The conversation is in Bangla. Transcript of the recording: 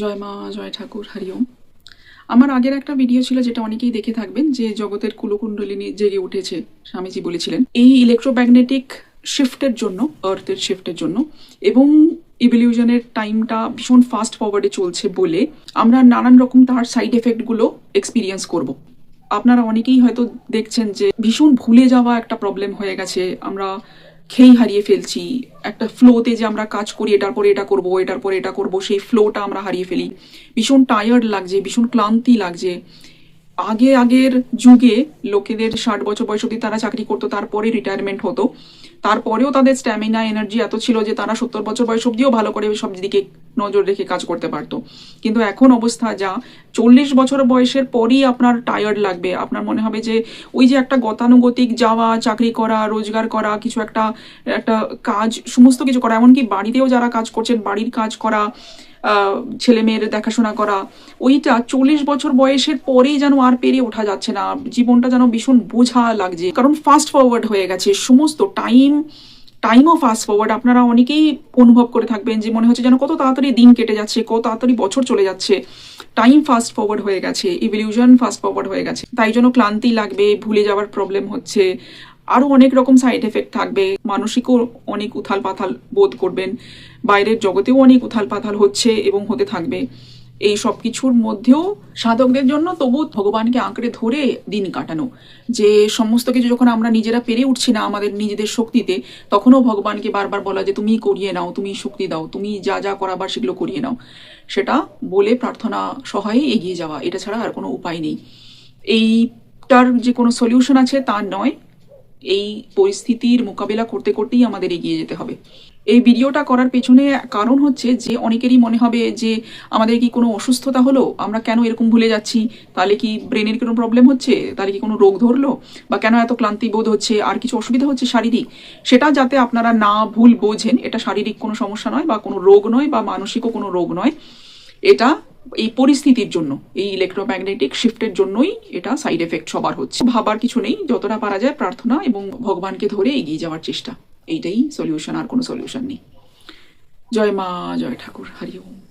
জয় মা, জয় ঠাকুর হরিওম আমার আগের একটা ভিডিও ছিল যেটা অনেকেই দেখে থাকবেন, যে জগতের কুলকুণ্ডলিনী জেগে উঠেছে, স্বামীজি বলেছিলেন। এই ইলেকট্রোম্যাগনেটিক শিফটের জন্য আর্থের শিফটের জন্য, এবং ইভলিউশনের টাইমটা ভীষণ ফাস্ট ফরওয়ার্ডে চলছে বলে আমরা নানান রকম তার সাইড এফেক্টগুলো এক্সপিরিয়েন্স করব। আপনারা অনেকেই হয়তো দেখছেন যে ভীষণ ভুলে যাওয়া একটা প্রবলেম হয়ে গেছে। আমরা খেই হারিয়ে ফেলছি। একটা ফ্লোতে যে আমরা কাজ করি, এটার পরে এটা করব, এটার পরে এটা করব, সেই ফ্লোটা আমরা হারিয়ে ফেলি। ভীষণ টায়ার্ড লাগছে, ভীষণ ক্লান্তি লাগছে। আগে আগের যুগে লোকেদের ষাট বছর বয়স অব্দি তারা চাকরি করতো, তারপরে রিটায়ারমেন্ট হতো। তারপরেও তাদের স্ট্যামিনা এনার্জি এত ছিল যে তারা সত্তর বছর বয়স অব্দিও ভালো করে সব দিকে নজর রেখে কাজ করতে পারতো। কিন্তু এখন অবস্থা যা, চল্লিশ বছর বয়সের পরই আপনার টায়ার্ড লাগবে। আপনার মনে হবে যে ওই যে একটা গতানুগতিক যাওয়া, চাকরি করা, রোজগার করা, কিছু একটা একটা কাজ, সমস্ত কিছু করা, এমনকি বাড়িতেও যারা কাজ করছেন, বাড়ির কাজ করা ছেলে মেয়ের দেখাশোনা করা। ওইটা চল্লিশ বছর বয়সের পরেই যেন আর পেরিয়ে ওঠা যাচ্ছে না। জীবনটা যেন ভীষণ বোঝা লাগছে। কারণ ফাস্ট ফরওয়ার্ড হয়ে গেছে। সমস্ত টাইম টাইমও ফাস্ট ফরওয়ার্ড আপনারা অনেকেই অনুভব করে থাকবেন যে মনে হচ্ছে যেন কত তাড়াতাড়ি দিন কেটে যাচ্ছে, কত তাড়াতাড়ি বছর চলে যাচ্ছে। টাইম ফাস্ট ফরওয়ার্ড হয়ে গেছে। ইভলিউশন ফাস্ট ফরওয়ার্ড হয়ে গেছে। তাই জন্য ক্লান্তি লাগবে, ভুলে যাওয়ার প্রবলেম হচ্ছে। আরও অনেক রকম সাইড এফেক্ট থাকবে। মানসিকও অনেক উথাল পাথাল বোধ করবেন। বাইরের জগতেও অনেক উথাল পাথাল হচ্ছে এবং হতে থাকবে। এই সব কিছুর মধ্যেও সাধকদের জন্য তবু ভগবানকে আঁকড়ে ধরে দিন কাটানো। যে সমস্ত কিছু যখন আমরা নিজেরা পেরে উঠছি না আমাদের নিজেদের শক্তিতে, তখনও ভগবানকে বারবার বলা যে, তুমি করিয়ে নাও, তুমি শক্তি দাও, তুমি যা যা করাবার সেগুলো করিয়ে নাও। সেটা বলে প্রার্থনা সহায়ে এগিয়ে যাওয়া, এটা ছাড়া আর কোনো উপায় নেই। এইটার যে কোনো সলিউশন আছে তা নয়। এই পরিস্থিতির মোকাবিলা করতে করতেই আমাদের এগিয়ে যেতে হবে। এই ভিডিওটা করার পেছনে কারণ হচ্ছে যে অনেকেরই মনে হবে যে, আমাদের কি কোনো অসুস্থতা হলো? আমরা কেন এরকম ভুলে যাচ্ছি? তাহলে কি ব্রেনের কোনো প্রবলেম হচ্ছে? তাহলে কি কোনো রোগ ধরলো? বা কেন এত ক্লান্তি বোধ হচ্ছে? আর কিছু অসুবিধা হচ্ছে শারীরিক? সেটা যাতে আপনারা না ভুল বোঝেন, এটা শারীরিক কোনো সমস্যা নয় বা কোনো রোগ নয় বা মানসিকও কোনো রোগ নয়। এটা এই পরিস্থিতির জন্য, এই ইলেকট্রোম্যাগনেটিক শিফটের জন্যই এটা সাইড এফেক্ট সবার হচ্ছে। ভাবার কিছু নেই, যতটা পারা যায় প্রার্থনা এবং ভগবানকে ধরে এগিয়ে যাওয়ার চেষ্টা। এইটাই সলিউশন আর কোনো সলিউশন নেই। জয় মা, জয় ঠাকুর, হরি ওম।